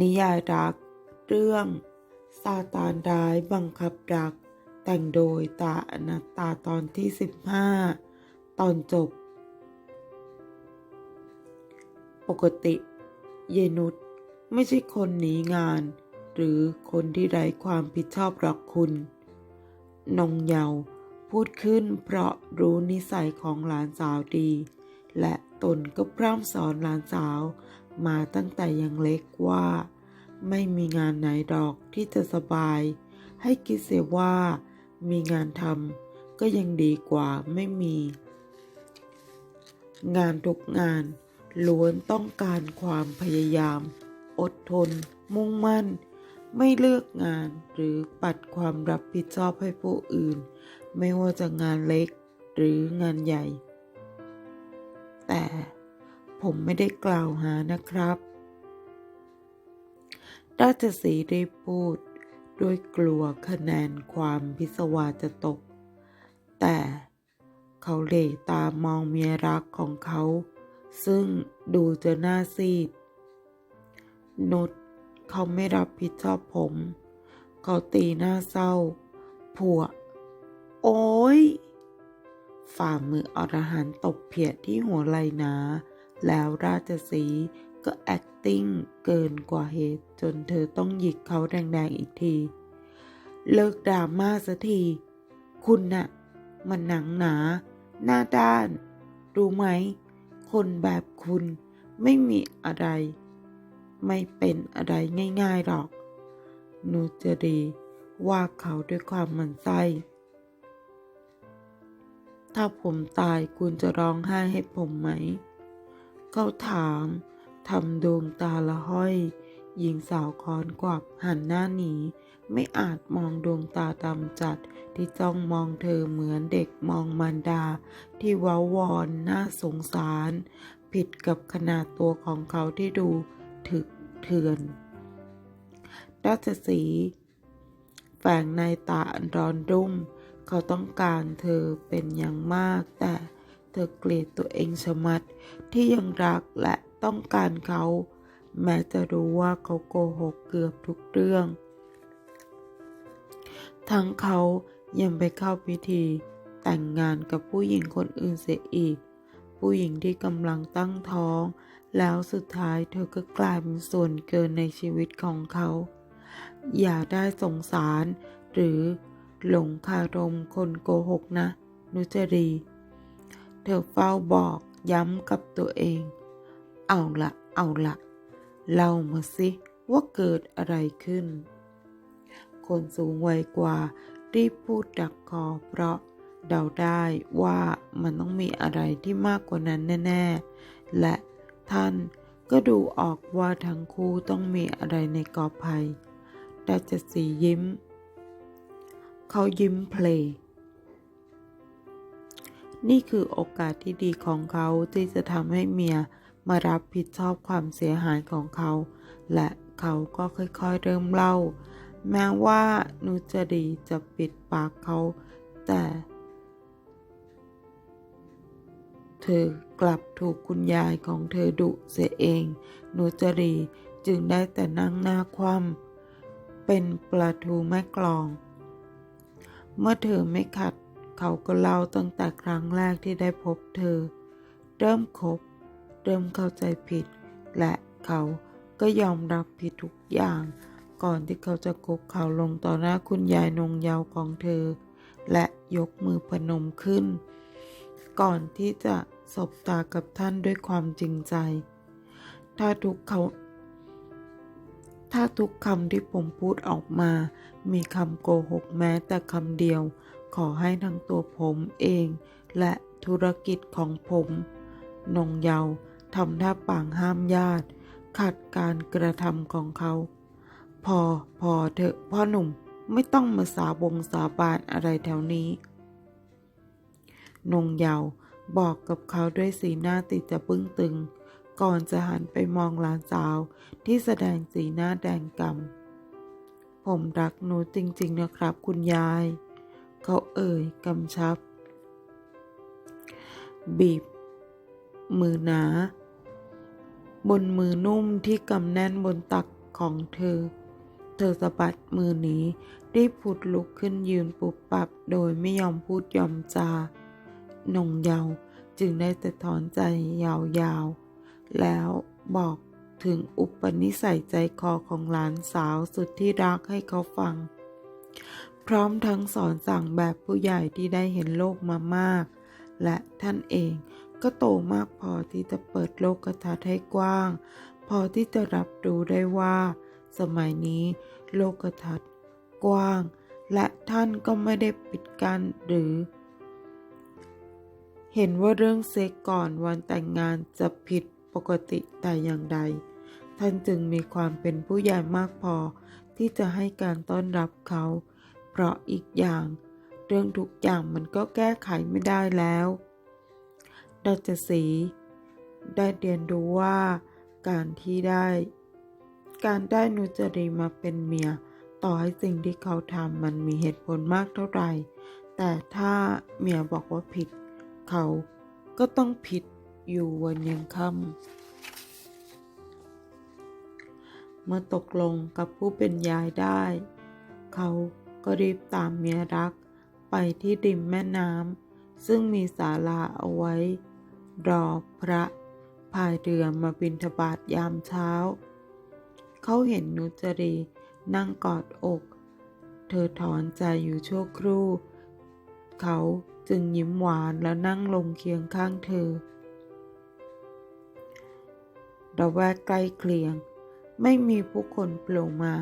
นิยายรัก เรื่องซาตานร้ายบังคับรัก แต่งโดยตาอนัตตาตอนที่ 15 ตอนจบ ปกติ เยนุษไม่ใช่คนหนีงาน หรือคนที่ไร้ความผิดชอบหรอกคุณนงเยาว์พูดขึ้นเพราะรู้นิสัยของหลานสาวดี และตนก็พร่ำสอนหลานสาว มาตั้งแต่ยังเล็กว่า ไม่มีงานไหนดอกที่จะสบาย ให้คิดเสียว่า มีงานทำก็ยังดีกว่าไม่มี งานทุกงานล้วนต้องการความพยายาม อดทน มุ่งมั่น ไม่เลือกงานหรือปัดความรับผิดชอบให้ผู้อื่น ไม่ว่าจะงานเล็กหรืองานใหญ่ แต่ ผมไม่ได้กล่าวหานะครับ ราชสีได้พูดด้วยกลัวคะแนนความพิศวาสจะตก แต่เขาเหล่ตามองเมียรักของเขา ซึ่งดูจะน่าซีด นุชเขาไม่รับผิดชอบผม เขาตีหน้าเศร้า ผัว โอ้ยฝ่ามืออรหันต์ตบเพียดที่หัวไหล่หนา แล้วราชสีก็ acting เกินกว่าเหตุ จนเธอต้องหยิกเขาแรงๆอีกที เลิกดราม่าสักที คุณน่ะ มันหนังหนา หน้าด้าน รู้ไหม คนแบบคุณไม่มีอะไร ไม่เป็นอะไรง่ายๆหรอก นูจะดีว่าเขาด้วยความหมันไส้ ถ้าผมตายคุณจะร้องไห้ให้ผมไหม เขาถามทำดวงตาละห้อย หญิงสาวคอนกวับหันหน้าหนี ไม่อาจมองดวงตาดำจัดที่จ้องมองเธอเหมือนเด็กมองมารดา ที่ว้าวอนน่าสงสาร ผิดกับขนาดตัวของเขาที่ดูถึกเถื่อนราชสีแฝงในตาอันร้อนรุ่ม เขาต้องการเธอเป็นอย่างมากแต่ เธอเกลียดตัวเองชะมัดที่ยังรักและต้องการเขา แม้จะรู้ว่าเขาโกหกเกือบทุกเรื่อง ทั้งเขายังไปเข้าพิธีแต่งงานกับผู้หญิงคนอื่นเสียอีก ผู้หญิงที่กำลังตั้งท้อง แล้วสุดท้ายเธอก็กลายเป็นส่วนเกินในชีวิตของเขา อย่าได้สงสาร หรือหลงคารมคนโกหกนะ นุจรี เธอเฝ้าบอกย้ำกับตัวเอง เอาละเอาละเล่ามาสิว่าเกิดอะไรขึ้น คนสูงวัยกว่ารีบพูดดักคอเพราะเดาได้ว่ามันต้องมีอะไรที่มากกว่านั้นแน่ ๆ และท่านก็ดูออกว่าทั้งคู่ต้องมีอะไรในกอภัยราชสียิ้ม เขายิ้มเพลย นี่คือโอกาสที่ดีของเขาที่จะทำให้เมียมารับผิดชอบความเสียหายของเขา และเขาก็ค่อยๆเริ่มเล่า แม้ว่านุจรีจะปิดปากเขา แต่ เธอกลับถูกคุณยายของเธอดุเสียเอง นุจรีจึงได้แต่นั่งหน้าคว่ำเป็นปลาทูแม่กลอง เมื่อเธอไม่ขัด เขาก็เล่าตั้งแต่ครั้งแรกที่ได้พบเธอ เริ่มคบ เริ่มเข้าใจผิด และเขาก็ยอมรับผิดทุกอย่าง ก่อนที่เขาจะคุกเข่าลงต่อหน้าคุณยายนงเยาว์ของเธอ และยกมือพนมขึ้น ก่อนที่จะสบตากับท่านด้วยความจริงใจ ถ้าทุกเขาถ้าทุกคำที่ผมพูดออกมา มีคำโกหกแม้แต่คำเดียว ขอให้ทั้งตัวผมเอง และธุรกิจของผม นงเยาว์ทำท่าปางห้ามญาติ ขัดการกระทำของเขา พอพอเถอะพ่อหนุ่มไม่ต้องมาสาบงสาบานอะไรแถวนี้ นงเยาว์บอกกับเขาด้วยสีหน้าติดจะบึ้งตึง ก่อนจะหันไปมองหลานสาวที่แสดงสีหน้าแดงกำผมรักหนูจริงๆนะครับคุณยาย เขาเอ่ยกำชับ บีบ มือหนา บนมือนุ่มที่กำแน่นบนตักของเธอ เธอสะบัดมือหนีรีบผุดลุกขึ้นยืนปุบปับโดยไม่ยอมพูดยอมจา นงเยาว์จึงได้แต่ถอนใจยาวๆ แล้วบอกถึงอุปนิสัยใจคอของหลานสาวสุดที่รักให้เขาฟัง พร้อมทั้งสอนสั่งแบบผู้ใหญ่ที่ได้เห็นโลกมามาก และท่านเองก็โตมากพอที่จะเปิดโลกทัศน์ให้กว้าง พอที่จะรับรู้ได้ว่า สมัยนี้โลกทัศน์กว้าง และท่านก็ไม่ได้ปิดกั้นหรือ เห็นว่าเรื่องเซ็กก่อนวันแต่งงานจะผิดปกติแต่อย่างใด ท่านจึงมีความเป็นผู้ใหญ่มากพอที่จะให้การต้อนรับเขา เพราะอีกอย่าง เรื่องทุกอย่างมันก็แก้ไขไม่ได้แล้วดัชสีได้เรียนรู้ว่าการที่ได้ การได้นุจรีมาเป็นเมีย ต่อให้สิ่งที่เขาทำมันมีเหตุผลมากเท่าไหร่ แต่ถ้าเมียบอกว่าผิด เขาก็ต้องผิดอยู่วันยังค่ำเมื่อตกลงกับผู้เป็นยายได้ เขา ก็รีบตามเมียรัก ไปที่ริมแม่น้ำซึ่งมีศาลาเอาไว้ รอพระพายเรือมาบิณฑบาตยามเช้า เขาเห็นนุจรีนั่งกอดอก เธอถอนใจอยู่ชั่วครู่ เขาจึงยิ้มหวานแล้วนั่งลงเคียงข้างเธอระแวกใกล้เคียง ไม่มีผู้คนโผล่มา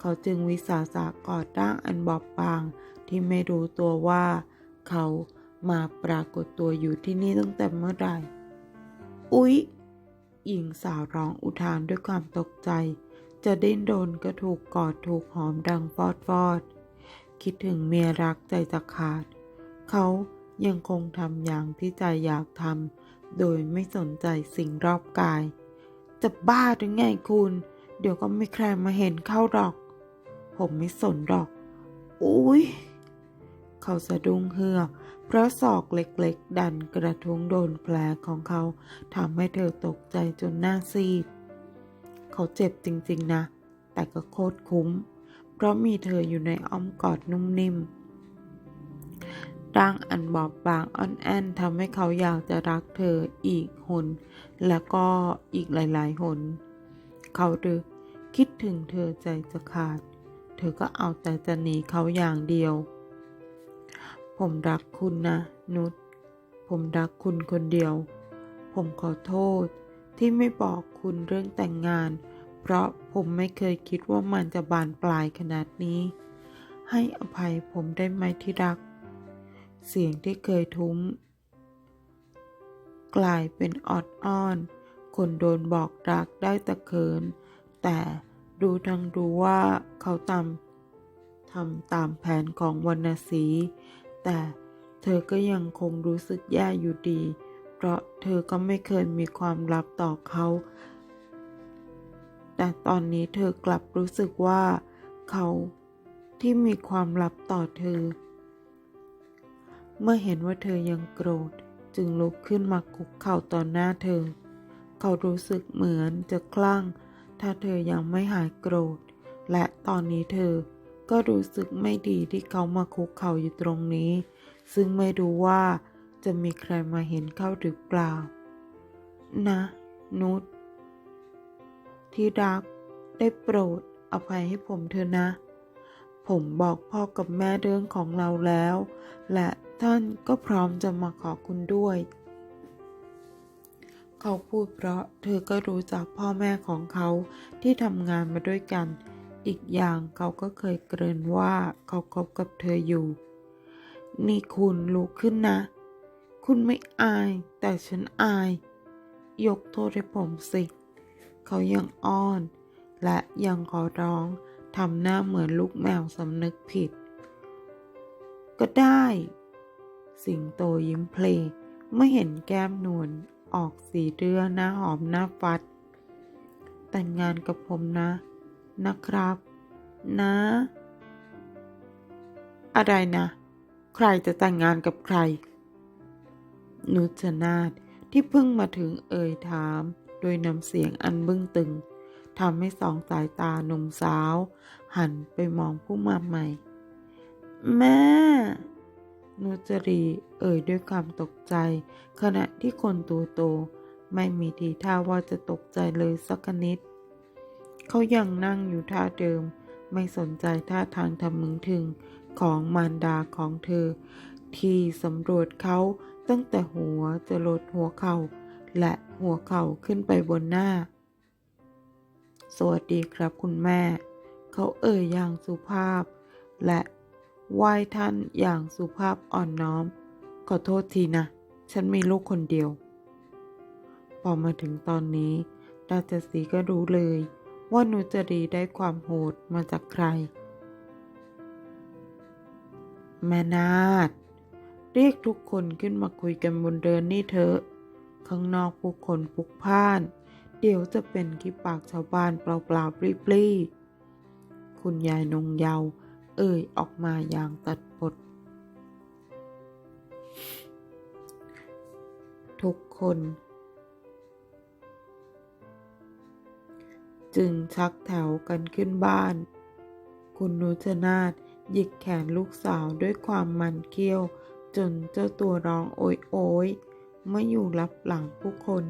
เขาจึงวิสาสะกอดร่างอันบอบบาง ที่ไม่รู้ตัวว่า เขามาปรากฏตัวอยู่ที่นี่ตั้งแต่เมื่อไหร่ อุ๊ย หญิงสาวร้องอุทานด้วยความตกใจ จะดิ้นโดนก็ถูกกอดถูกหอมดังฟอดฟอด คิดถึงเมียรักใจจะขาด เขายังคงทำอย่างที่ใจอยากทำโดยไม่สนใจสิ่งรอบกาย จะบ้าหรือไงคุณ เดี๋ยวก็ไม่ใครมาเห็นเข้าหรอก ผมไม่สนหรอก อุ้ย เขาสะดุ้งเฮือก เพราะศอกเล็กๆ ดันกระทุ้งโดนแผลของเขาทำให้เธอตกใจจนหน้าซีด เขาเจ็บจริงๆนะ แต่ก็โคตรคุ้ม เพราะมีเธออยู่ในอ้อมกอดนุ่มนิ่มร่างอันบอบบางอ่อนแอนทำให้เขาอยากจะรักเธออีกหน แล้วก็อีกหลายๆหน เขาดึกคิดถึงเธอใจจะขาด เธอก็เอาแต่จะหนีเขาอย่างเดียว ผมรักคุณนะ นุช ผมรักคุณคนเดียว ผมขอโทษที่ไม่บอกคุณเรื่องแต่งงาน เพราะผมไม่เคยคิดว่ามันจะบานปลายขนาดนี้ ให้อภัยผมได้ไหมที่รัก เสียงที่เคยทุ้ม กลายเป็นออดอ้อน คนโดนบอกรักได้ตะเขิน แต่ ดูทั้งรู้ว่าเขาตามทำตามแผนของวรรณสี แต่เธอก็ยังคงรู้สึกแย่อยู่ดี เพราะเธอก็ไม่เคยมีความลับต่อเขา แต่ตอนนี้เธอกลับรู้สึกว่าเขาที่มีความลับต่อเธอ เมื่อเห็นว่าเธอยังโกรธจึงลุกขึ้นมาคุกเข่าต่อหน้าเธอ เขารู้สึกเหมือนจะคลั่ง ถ้าเธอยังไม่หายโกรธ และตอนนี้เธอก็รู้สึกไม่ดีที่เขามาคุกเข่าอยู่ตรงนี้ ซึ่งไม่รู้ว่าจะมีใครมาเห็นเข้าหรือเปล่า นะ นุชที่รักได้โปรดอภัยให้ผมเถอะนะ ผมบอกพ่อกับแม่เรื่องของเราแล้ว และท่านก็พร้อมจะมาขอคุณด้วย เขาพูดเพราะเธอก็รู้จักพ่อแม่ของเขาที่ทำงานมาด้วยกัน อีกอย่างเขาก็เคยเกริ่นว่าเขาคบกับเธออยู่ นี่คุณลุกขึ้นนะ คุณไม่อายแต่ฉันอาย ยกโทษให้ผมสิ เขายังอ้อน และยังขอร้องทำหน้าเหมือนลูกแมวสำนึกผิด ก็ได้ สิงโตยิ้มเพลงเมื่อเห็นแก้มนวล ออกสีเรือหน้าหอมหน้าฟัด แต่งงานกับผมนะ นะครับ นะ อะไรนะ ใครจะแต่งงานกับใคร นุชนาธที่เพิ่งมาถึงเอ่ยถาม โดยนำเสียงอันบึ้งตึงทำให้สองสายตาหนุ่มสาว หันไปมองผู้มาใหม่ แม่ นุจรีเอ่ยด้วยความตกใจ ขณะที่คนตัวโต ไม่มีทีท่าว่าจะตกใจเลยสักนิด เขายังนั่งอยู่ท่าเดิม ไม่สนใจท่าทางทำมึงถึงของมารดาของเธอ ที่สำรวจเขาตั้งแต่หัวจะลดหัวเข่า และหัวเข่าขึ้นไปบนหน้า สวัสดีครับคุณแม่ เขาเอ่ยอย่างสุภาพ และ ไหว้ท่านอย่างสุภาพอ่อนน้อม ขอโทษทีนะ ฉันมีลูกคนเดียว พอมาถึงตอนนี้ราชสีก็รู้เลย ว่านุจรีได้ความโหดมาจากใคร แม่นาดเรียกทุกคนขึ้นมาคุยกันบนเดินนี่เถอะข้างนอกผู้คนพุกพ่าน เดี๋ยวจะเป็นขี้ปากชาวบ้านเปล่าๆปรี้ๆคุณยายนงเยาว์ เอ่ยออกมาอย่างตัดบท ทุกคน จึงชักแถวกันขึ้นบ้าน คุณนุชนาธหยิกแขนลูกสาวด้วยความมันเคี้ยว จนเจ้าตัวร้องโอยโอยเมื่ออยู่รับหลังผู้คน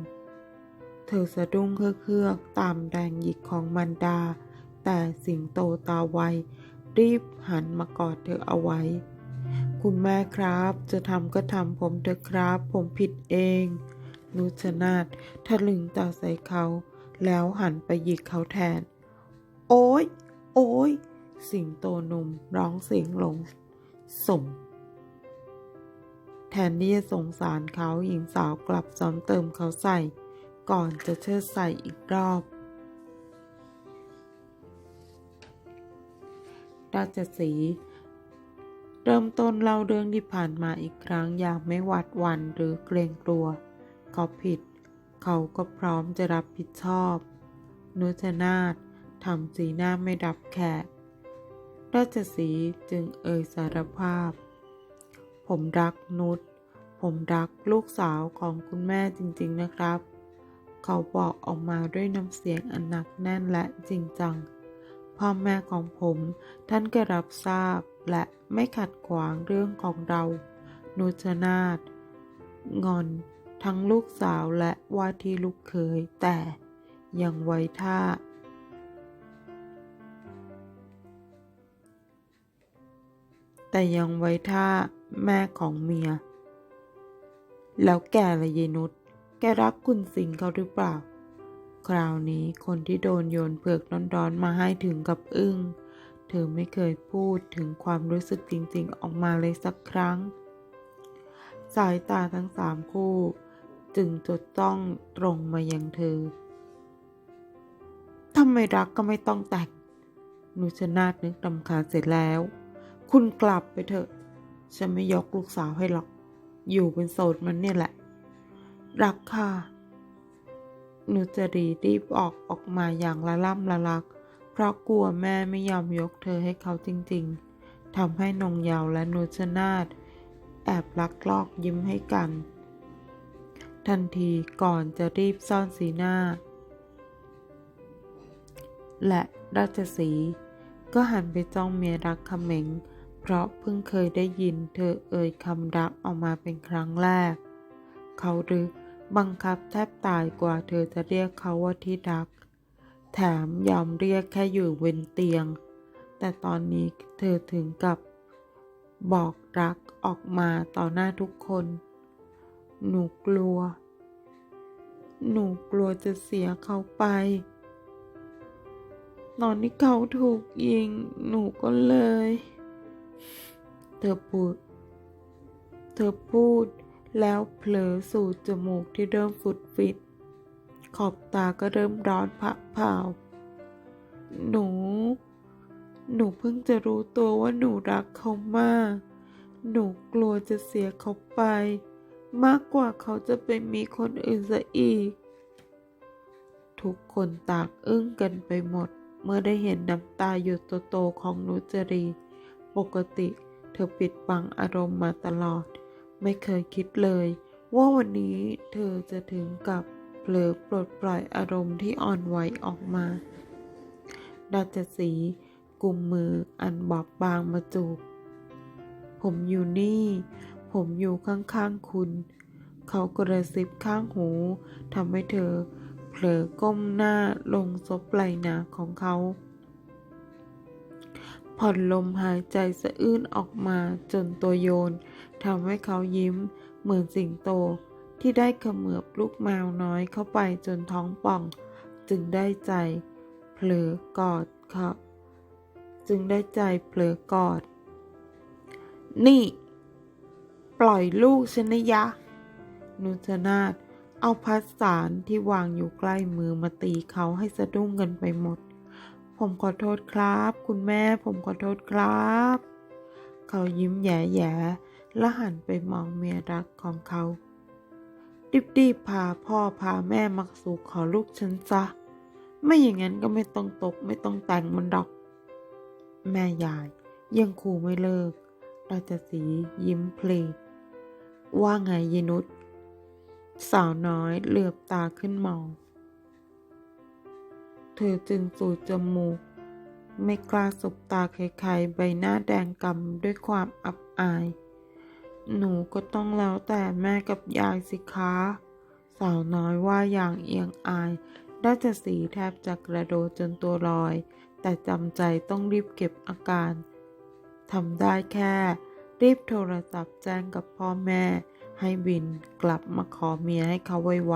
เธอสะดุ้งเฮือกๆตามแรงหยิกของมันดา แต่สิงโตตาไว รีบหันมากอดเธอเอาไว้ คุณแม่ครับ จะทำก็ทำผมเถอะครับ ผมผิดเองนุชนาธทะลึงตาใส่เขา แล้วหันไปหยิกเขาแทน โอ้ย โอ้ย สิงโตหนุ่มร้องเสียงหลง สม แทนที่จะสงสารเขาหญิงสาวกลับซ้ำเติมเขาใส่ ก่อนจะเชิดใส่อีกรอบ ราชสี เริ่มต้นเล่าเรื่องที่ผ่านมาอีกครั้งอย่างไม่หวาดวันหรือเกรงกลัว เขาผิด เขาก็พร้อมจะรับผิดชอบ นุชนาธทำสีหน้าไม่ดับแขก ราชสีจึงเอ่ยสารภาพ ผมรักนุช ผมรักลูกสาวของคุณแม่จริงๆนะครับ เขาบอกออกมาด้วยน้ำเสียงอันหนักแน่นและจริงจัง พ่อแม่ของผม ท่านก็รับทราบและไม่ขัดขวางเรื่องของเรา นุชนาธงอน ทั้งลูกสาวและว่าที่ลูกเขยแต่ยังไว้ท่า แต่ยังไว้ท่าแม่ของเมีย แล้วแกละเยนุชแกรักคุณสิงเขาหรือเปล่า คราวนี้คนที่โดนโยนเผือกร้อนๆมาให้ถึงกับอึ้ง เธอไม่เคยพูดถึงความรู้สึกจริงๆ ออกมาเลยสักครั้ง สายตาทั้งสามคู่ จึงจดจ้องตรงมายังเธอถ้าไม่รักก็ไม่ต้องแต่งนุชนาธนึกรำคาเสร็จแล้ว คุณกลับไปเถอะ ฉันไม่ยกลูกสาวให้หรอก อยู่เป็นโสดมันเนี่ยแหละ รักค่ะ นุจรีรีบออกออกมาอย่างละล่ำละลัก เพราะกลัวแม่ไม่ยอมยกเธอให้เขาจริงๆทำให้นงเยาวและนุชนาธแอบลักลอกยิ้มให้กัน ทันทีก่อนจะรีบซ่อนสีหน้า และราชสีก็หันไปจ้องเมียรักเขม็ง เพราะเพิ่งเคยได้ยินเธอเอ่ยคำรักออกมาเป็นครั้งแรก เขารึก บังคับแทบตายกว่าเธอจะเรียกเขาว่าที่รัก แถมยอมเรียกแค่อยู่เวนเตียง แต่ตอนนี้เธอถึงกับบอกรักออกมาต่อหน้าทุกคน หนูกลัว หนูกลัวจะเสียเขาไป ตอนที่เขาถูกยิง หนูก็เลย เธอพูด เธอพูด แล้วเผลอสูดจมูกที่เริ่มฟุดฟิด ขอบตาก็เริ่มร้อนผะเผาหนู หนูเพิ่งจะรู้ตัวว่าหนูรักเขามาก หนูกลัวจะเสียเขาไป มากกว่าเขาจะไปมีคนอื่นซะอีก ทุกคนตางอึ้งกันไปหมด เมื่อได้เห็นน้ำตาหยดโตๆของนุจรี ปกติเธอปิดบังอารมณ์มาตลอด ไม่เคยคิดเลย ว่าวันนี้เธอจะถึงกับเผลอปลดปล่อยอารมณ์ที่อ่อนไหวออกมาราชสีกุมมืออันบอบบางมาจูบ ผมอยู่นี่ ผมอยู่ข้างๆคุณ เขากระซิบข้างหูทำให้เธอเผลอก้มหน้าลงซบไหล่หนาของเขา ผ่อนลมหายใจสะอื้นออกมาจนตัวโยน ทำให้เขายิ้ม เหมือนสิงโตที่ได้เขมือบลูกแมวน้อยเข้าไปจนท้องป่อง จึงได้ใจเผลอกอดเขาจึงได้ใจเผลอกอด นี่ ปล่อยลูกฉันนะยะ นุชนาธเอาพัสสารที่วางอยู่ใกล้มือมาตีเขาให้สะดุ้งกันไปหมด ผมขอโทษครับ คุณแม่ผมขอโทษครับ เขายิ้มแย่ๆ และหันไปมองเมียรักของเขา รีบๆพาพ่อพาแม่มาสู่ขอลูกฉันซะ ไม่อย่างนั้นก็ไม่ต้องตกไม่ต้องแต่งมันดอก แม่ยายยังขู่ไม่เลิกราชสียิ้มเพลงว่าไงยนุชสาวน้อยเหลือบตาขึ้นมอง เธอจึงสูดจมูก ไม่กล้าสบตาใครๆใบหน้าแดงกำด้วยความอับอาย หนูก็ต้องแล้วแต่แม่กับยายสิคะ สาวน้อยว่าอย่างเอียงอายราชสีแทบจะกระโดดจนตัวลอย แต่จำใจต้องรีบเก็บอาการทำได้แค่ รีบโทรศัพท์แจ้งกับพ่อแม่ ให้บินกลับมาขอเมียให้เขาไว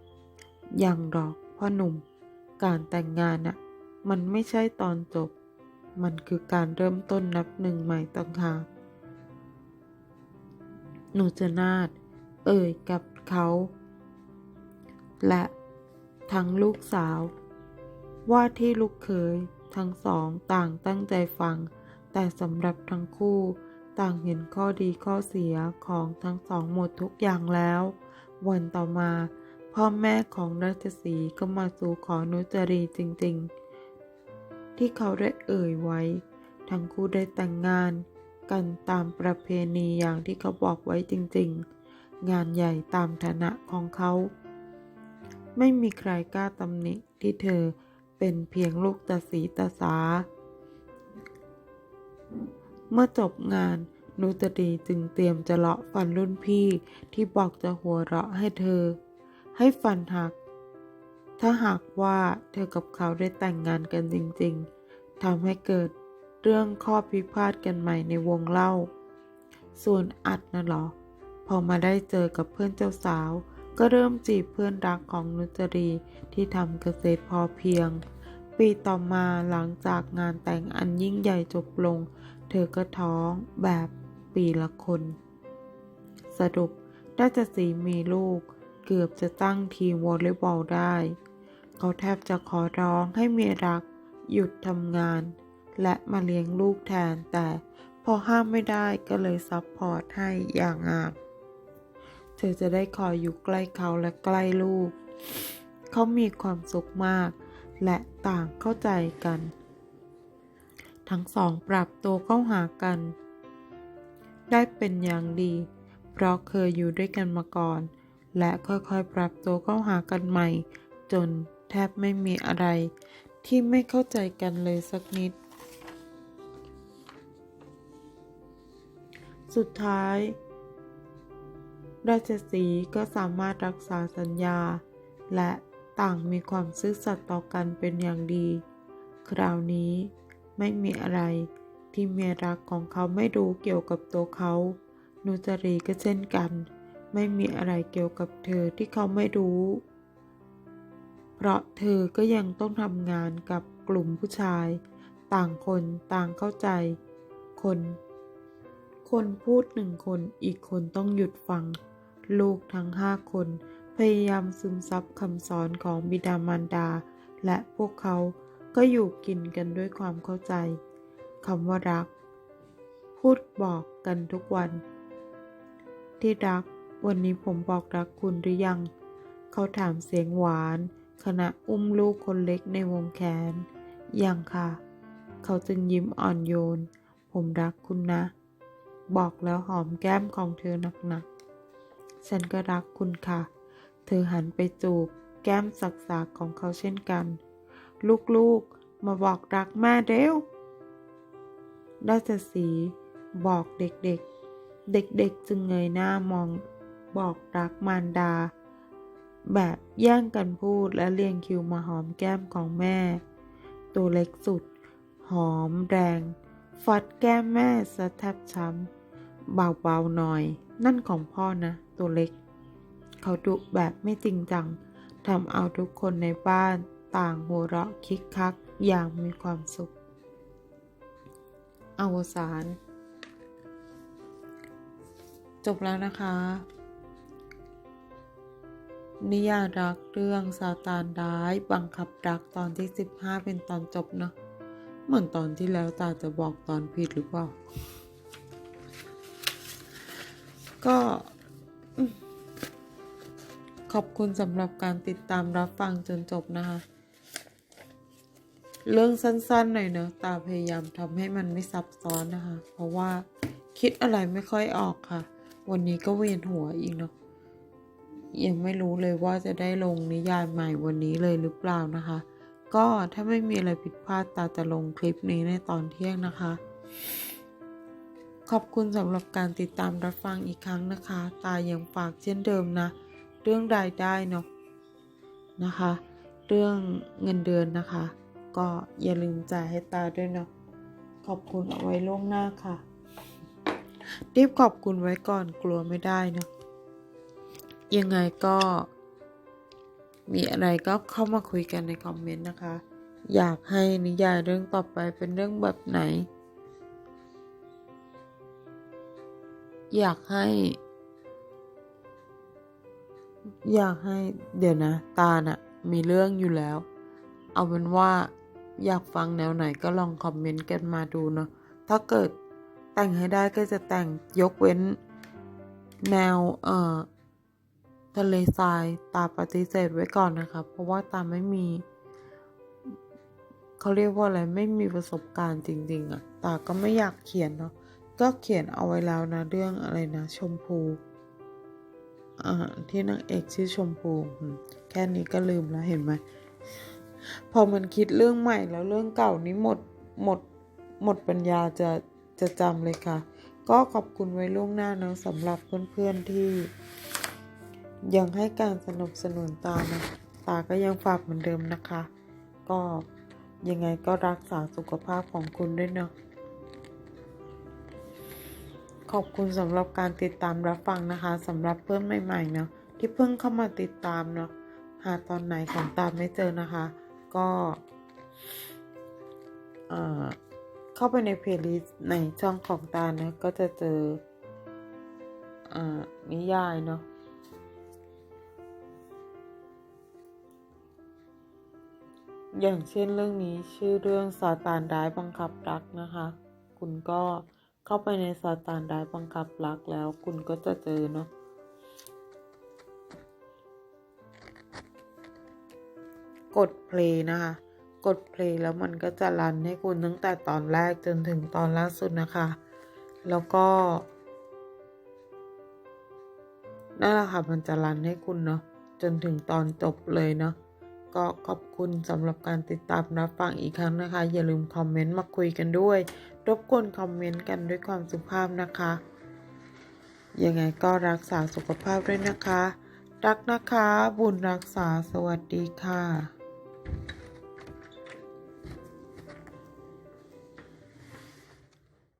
ๆอย่างหรอกพ่อหนุ่ม การแต่งงานน่ะ มันไม่ใช่ตอนจบ มันคือการเริ่มต้นนับหนึ่งใหม่ต่างหาก หนูจะนาดเอ่ยกับเขา และทั้งลูกสาว ว่าที่ลูกเขยทั้งสองต่างตั้งใจฟัง แต่สำหรับทั้งคู่ต่างเห็นข้อดีข้อเสียของทั้งสองหมดทุกอย่างแล้ว วันต่อมาพ่อแม่ของราชสีก็มาสู่ขอนุจรีจริง ๆ ที่เขาได้เอ่ยไว้ ทั้งคู่ได้แต่งงาน กันตามประเพณีอย่างที่เขาบอกไว้จริงๆ งานใหญ่ตามฐานะของเขา ไม่มีใครกล้าตำหนิที่เธอเป็นเพียงลูกตาสีตาสา เมื่อจบงานนุตดีจึงเตรียมจะเลาะฟันรุ่นพี่ที่บอกจะหัวเราะให้เธอ ให้ฟันหัก ถ้าหากว่าเธอกับเขาได้แต่งงานกันจริงๆทำให้เกิด เรื่องข้อพิพาทกันใหม่ในวงเล่า ส่วนอัดนะหรอ พอมาได้เจอกับเพื่อนเจ้าสาว ก็เริ่มจีบเพื่อนรักของนุจรีที่ทำเกษตรพอเพียง ปีต่อมาหลังจากงานแต่งอันยิ่งใหญ่จบลง เธอก็ท้องแบบปีละคน สรุปราชสีมีลูก เกือบจะตั้งทีมวอลเลย์บอลได้ เขาแทบจะขอร้องให้เมียรัก หยุดทำงาน และมาเลี้ยงลูกแทน แต่พอห้ามไม่ได้ก็เลยซับพอร์ตให้อย่างงาม เธอจะได้คอยอยู่ใกล้เขาและใกล้ลูก เขามีความสุขมาก และต่างเข้าใจกัน ทั้งสองปรับตัวเข้าหากัน ได้เป็นอย่างดี เพราะเคยอยู่ด้วยกันมาก่อน และค่อยๆปรับตัวเข้าหากันใหม่ จนแทบไม่มีอะไรที่ไม่เข้าใจกันเลยสักนิด สุดท้าย ราชสีก็สามารถรักษาสัญญา และต่างมีความซื่อสัตย์ต่อกันเป็นอย่างดี คราวนี้ไม่มีอะไรที่เมียรักของเขาไม่รู้เกี่ยวกับตัวเขา นุจรีก็เช่นกัน ไม่มีอะไรเกี่ยวกับเธอที่เขาไม่รู้ เพราะเธอก็ยังต้องทำงานกับกลุ่มผู้ชาย ต่างคนต่างเข้าใจ คน คนพูดหนึ่งคนอีกคนต้องหยุดฟัง ลูกทั้งห้าคน พยายามซึมซับคำสอนของบิดามารดา และพวกเขาก็อยู่กินกันด้วยความเข้าใจคำว่ารัก พูดบอกกันทุกวัน ที่รัก วันนี้ผมบอกรักคุณหรือยัง เขาถามเสียงหวาน ขณะอุ้มลูกคนเล็กในวงแขน ยังค่ะ เขาจึงยิ้มอ่อนโยน ผมรักคุณนะ บอกแล้วหอมแก้มของเธอหนักๆ ฉันก็รักคุณค่ะ เธอหันไปจูบ แก้มสักๆของเขาเช่นกัน ลูกๆ มาบอกรักแม่เร็วราชสีบอกเด็กๆ เด็กๆจึงเงยหน้ามองบอกรักมารดา แบบแย่งกันพูดและเรียงคิวมาหอมแก้มของแม่ ตัวเล็กสุด หอมแรง ฟัดแก้มแม่สะแทบช้ำ เบาๆหน่อย นั่นของพ่อนะ ตัวเล็ก เขาดุแบบไม่จริงจังทำเอาทุกคนในบ้านต่างหัวเราะคิกคักอย่างมีความสุข อวสาน จบแล้วนะคะ นิยายรักเรื่องซาตานร้ายบังคับรักตอนที่ 15 เป็นตอนจบเนอะเหมือนตอนที่แล้วตาจะบอกตอนผิดหรือเปล่า ก็ขอบคุณสำหรับการติดตามรับฟังจนจบนะคะ เรื่องสั้นๆหน่อยเนอะตาพยายามทำให้มันไม่ซับซ้อนนะคะ เพราะว่าคิดอะไรไม่ค่อยออกค่ะ วันนี้ก็เวียนหัวอีกเนาะยังไม่รู้เลยว่าจะได้ลงนิยายใหม่วันนี้เลยหรือเปล่านะคะ ก็ถ้าไม่มีอะไรผิดพลาดตาจะลงคลิปนี้ในตอนเที่ยงนะคะ ขอบคุณสำหรับการติดตามรับฟังอีกครั้งนะคะ ตายังฝากเช่นเดิมนะ เรื่องรายได้เนาะนะคะ เรื่องเงินเดือนนะคะ ก็อย่าลืมจ่ายให้ตาด้วยเนาะขอบคุณเอาไว้ล่วงหน้าค่ะรีบขอบคุณไว้ก่อนกลัวไม่ได้เนาะยังไงก็ มีอะไรก็เข้ามาคุยกันในคอมเมนต์นะคะ อยากให้นิยายเรื่องต่อไปเป็นเรื่องแบบไหน อยากให้ อยากให้เดี๋ยวนะ ตาน่ะ มีเรื่องอยู่แล้ว เอาเป็นว่าอยากฟังแนวไหนก็ลองคอมเมนต์กันมาดูเนาะถ้าเกิดแต่งให้ได้ก็จะแต่งยกเว้น แนวเอ่อทะเลทรายตาปฏิเสธไว้ก่อนนะคะ เพราะว่าตาไม่มี เขาเรียกว่าอะไรไม่มีประสบการณ์จริง ๆอะตาก็ไม่อยากเขียนเนาะ ก็เขียนเอาไว้แล้วนะเรื่องอะไรนะ ชมพูอ่าที่นางเอกชื่อชมพูแค่นี้ก็ลืมแล้วเห็นไหมพอมันคิดเรื่องใหม่แล้วเรื่องเก่านี้หมดหมดหมดปัญญาจะจะจำเลยค่ะ ก็ขอบคุณไว้ล่วงหน้านอะสำหรับเพื่อนๆที่ ยังให้การสนับสนุนตานะตาก็ยังฝากเหมือนเดิมนะคะ ก็ยังไงก็รักษาสุขภาพของคุณด้วยเนาะ ขอบคุณสำหรับการติดตามรับฟังนะคะสำหรับเพื่อนใหม่ๆเนาะที่เพิ่งเข้ามาติดตามเนาะหาตอนไหนของตามไม่เจอนะคะ ก็เข้าไปในเพลย์ลิสต์ในช่องของตาเนะก็จะเจออนิยายเนาะอย่างเช่นเรื่องนี้ชื่อเรื่องซาตานร้ายบังคับรักนะคะ คุณก็ เข้าไปในซาตานร้บังคับรักแล้วคุณก็จะเจอเนาะกดเพลย์นะคะ กดเพลย์แล้วมันก็จะรันให้คุณตั้งแต่ตอนแรกจนถึงตอนล่าสุดนะคะ แล้วก็นั่นแหละค่ะมันจะรันให้คุณเนาะจนถึงตอนจบเลยเนาะก็ขอบคุณสำหรับการติดตามรับฟังอีกครั้งนะคะ อย่าลืมคอมเมนต์มาคุยกันด้วย รบกวนคอมเมนต์กันด้วยความสุภาพนะคะ ยังไงก็รักษาสุขภาพด้วยนะคะ รักนะคะ บุญรักษาสวัสดีค่ะ